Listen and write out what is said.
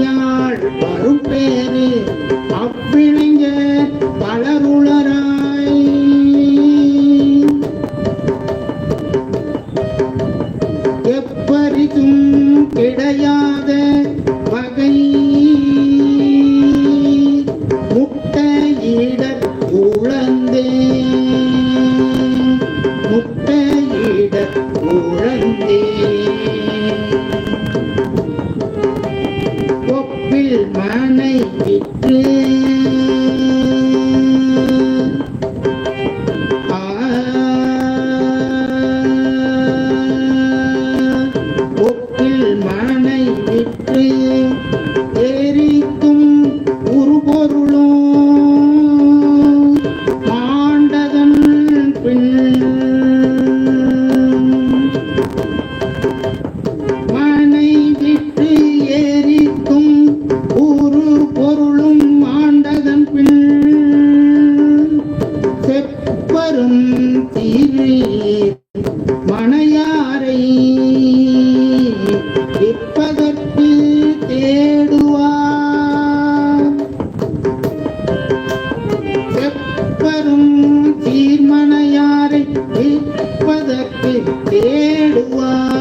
அப்பணியாள் வரும் பேரு அவ்விளைஞ பலருளராய். எப்பரிதும் கிடையாத வகை மனை விற்று ஆ மனை விற்று வரும் தீரு. மனையாரை விற்பதற்கு தேடுவார். எப்பரும் தீர்மனையாரை விற்பதற்கு தேடுவார்.